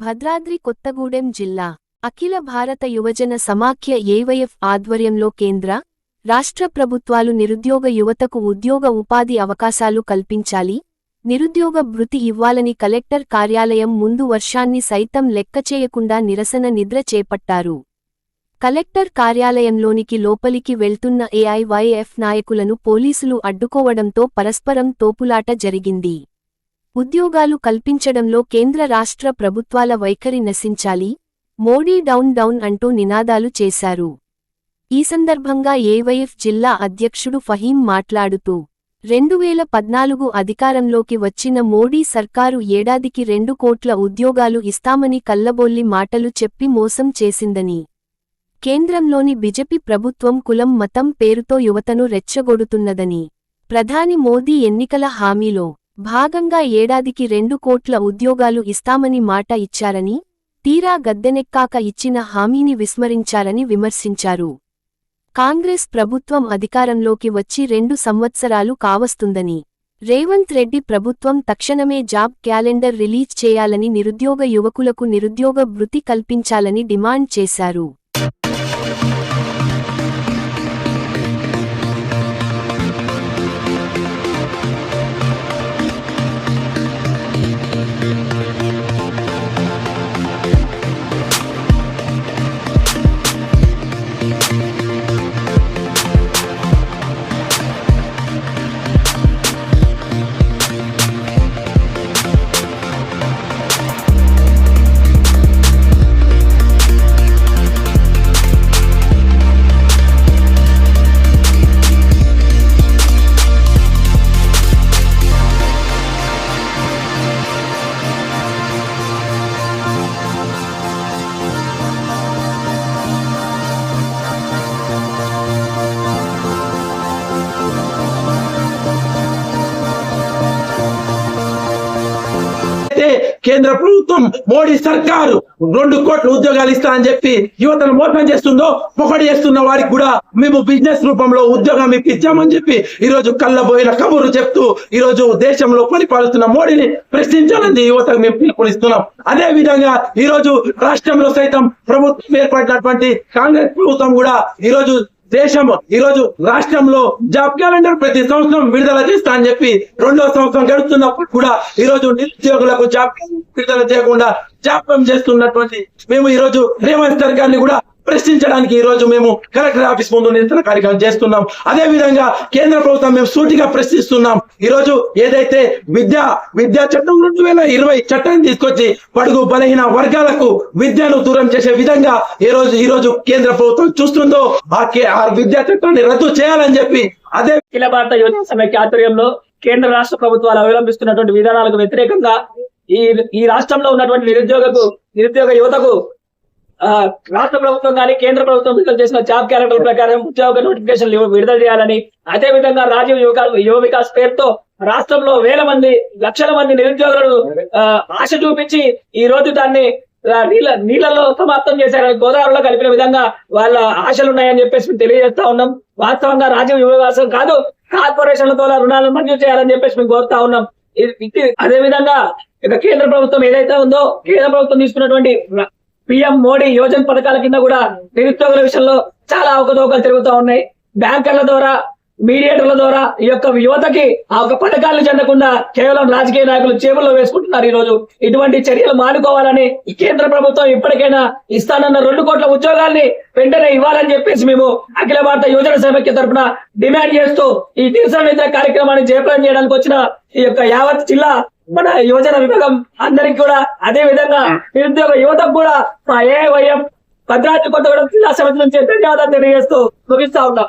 భద్రాద్రి కొత్తగూడెం జిల్లా అఖిల భారత యువజన సమాఖ్య ఏవైఎఫ్ ఆధ్వర్యంలో కేంద్ర రాష్ట్ర ప్రభుత్వాలు నిరుద్యోగ యువతకు ఉద్యోగ ఉపాధి అవకాశాలు కల్పించాలి నిరుద్యోగ భృతి ఇవ్వాలని కలెక్టర్ కార్యాలయం ముందు వర్షాన్ని సైతం లెక్కచేయకుండా నిరసన నిద్ర చేపట్టారు. కలెక్టర్ కార్యాలయంలోనికి లోపలికి వెళ్తున్న ఏఐవైఎఫ్ నాయకులను పోలీసులు అడ్డుకోవడంతో పరస్పరం తోపులాట జరిగింది. ఉద్యోగాలు కల్పించడంలో కేంద్ర రాష్ట్ర ప్రభుత్వాల వైఖరి నశించాలి మోడీ డౌన్ డౌన్ అంటూ నినాదాలు చేశారు. ఈ సందర్భంగా ఏవైఎఫ్ జిల్లా అధ్యక్షుడు ఫహీం మాట్లాడుతూ రెండువేల పద్నాలుగు అధికారంలోకి వచ్చిన మోడీ సర్కారు ఏడాదికి రెండు కోట్ల ఉద్యోగాలు ఇస్తామని కల్లబొల్లి మాటలు చెప్పి మోసం చేసిందని. కేంద్రంలోని బిజెపి ప్రభుత్వం కులం మతం పేరుతో యువతను రెచ్చగొడుతున్నదని. ప్రధాని మోదీ ఎన్నికల హామీలో భాగంగా ఏడాదికి రెండు కోట్ల ఉద్యోగాలు ఇస్తామని మాట ఇచ్చారని తీరా గద్దెనెక్కాక ఇచ్చిన హామీని విస్మరించారని విమర్శించారు. కాంగ్రెస్ ప్రభుత్వం అధికారంలోకి వచ్చి రెండు సంవత్సరాలు కావస్తుందని రేవంత్ రెడ్డి ప్రభుత్వం తక్షణమే జాబ్ క్యాలెండర్ రిలీజ్ చేయాలని నిరుద్యోగ యువకులకు నిరుద్యోగ భృతి కల్పించాలని డిమాండ్ చేశారు. కేంద్ర ప్రభుత్వం మోడీ సర్కారు రెండు కోట్ల ఉద్యోగాలు ఇస్తానని చెప్పి యువతను మోసం చేస్తుందో పొగడి చేస్తున్న వారికి కూడా మేము బిజినెస్ రూపంలో ఉద్యోగం ఇప్పించామని చెప్పి ఈ రోజు కళ్ళబోయిన కబుర్లు చెప్తూ ఈ రోజు దేశంలో పరిపాలిస్తున్న మోడీని ప్రశ్నించాలని యువతకు మేము పిలుపునిస్తున్నాం. అదే విధంగా ఈ రోజు రాష్ట్రంలో సైతం ప్రభుత్వం ఏర్పడినటువంటి కాంగ్రెస్ ప్రభుత్వం కూడా ఈ రోజు దేశం ఈ రోజు రాష్ట్రంలో జాబ్ క్యాలెండర్ ప్రతి సంవత్సరం విడుదల చేస్తా అని చెప్పి రెండో సంవత్సరం గడుస్తున్నప్పుడు కూడా ఈ రోజు నిరుద్యోగులకు జాబ్ విడుదల చేయకుండా జాప్యం చేస్తున్నటువంటి మేము ఈ రోజు రేవంత్ గారిని కూడా ప్రశ్నించడానికి ఈ రోజు మేము కలెక్టర్ ఆఫీస్ ముందు నిరసన కార్యక్రమం చేస్తున్నాం. అదే విధంగా కేంద్ర ప్రభుత్వం మేము సూటిగా ప్రశ్నిస్తున్నాం. ఈ రోజు ఏదైతే విద్యా విద్యా చట్టం రెండు వేల ఇరవై చట్టాన్ని తీసుకొచ్చి పడుగు బలహీన వర్గాలకు విద్యను దూరం చేసే విధంగా ఈ రోజు ఈ రోజు కేంద్ర ప్రభుత్వం చూస్తుందో ఆ విద్యా చట్టాన్ని రద్దు చేయాలని చెప్పి అదే అఖిల భారత యువజన సమైక్య ఆధ్వర్యంలో కేంద్ర రాష్ట్ర ప్రభుత్వాలు అవలంబిస్తున్నటువంటి విధానాలకు వ్యతిరేకంగా ఈ ఈ రాష్ట్రంలో ఉన్నటువంటి నిరుద్యోగకు నిరుద్యోగ యువతకు రాష్ట్ర ప్రభుత్వం కానీ కేంద్ర ప్రభుత్వం విడుదల చేసిన జాబ్ క్యాలెండర్ ప్రకారం ఉద్యోగ నోటిఫికేషన్లు విడుదల చేయాలని అదే విధంగా రాజీవ్ యువక యువ వికాస్ పేరుతో రాష్ట్రంలో వేల మంది లక్షల మంది నిరుద్యోగులను ఆశ చూపించి ఈ రోజు దాన్ని నీళ్ళ నీళ్ళలో సమాప్తం చేశారు గోదావరిలో కలిపిన విధంగా వాళ్ళ ఆశలు ఉన్నాయని చెప్పేసి మేము తెలియజేస్తా ఉన్నాం. వాస్తవంగా రాజీవ్ యువకాశం కాదు కార్పొరేషన్ల ద్వారా రుణాలను మంజూరు చేయాలని చెప్పేసి మేము కోరుతా ఉన్నాం. ఇది అదే విధంగా ఇక కేంద్ర ప్రభుత్వం ఏదైతే ఉందో కేంద్ర ప్రభుత్వం తీసుకున్నటువంటి పిఎం మోడీ యోజన పథకాల కింద కూడా నిరుద్యోగుల విషయంలో చాలా అవకతవకలు తిరుగుతూ ఉన్నాయి. బ్యాంకర్ల ద్వారా మీడియేటర్ల ద్వారా ఈ యొక్క యువతకి ఆ యొక్క పథకాలను చెందకుండా కేవలం రాజకీయ నాయకులు చేపల్లో వేసుకుంటున్నారు ఈ రోజు ఇటువంటి చర్యలు మానుకోవాలని కేంద్ర ప్రభుత్వం ఇప్పటికైనా ఇస్తానన్న రెండు కోట్ల ఉద్యోగాల్ని వెంటనే ఇవ్వాలని చెప్పేసి మేము అఖిల భారత యువజన సమైక్య తరఫున డిమాండ్ చేస్తూ ఈ నిరసన కార్యక్రమాన్ని జయప్రదం చేయడానికి వచ్చిన ఈ యొక్క యావత్ జిల్లా మన యువజన విభాగం అందరికి కూడా అదే విధంగా నిరుద్యోగ యువతకు కూడా మా ఏవైఎం భద్రాద్రి కొత్తగూడెం జిల్లా సమితి నుంచి ధన్యవాదాలు తెలియజేస్తూ ముగిస్తా ఉన్నాం.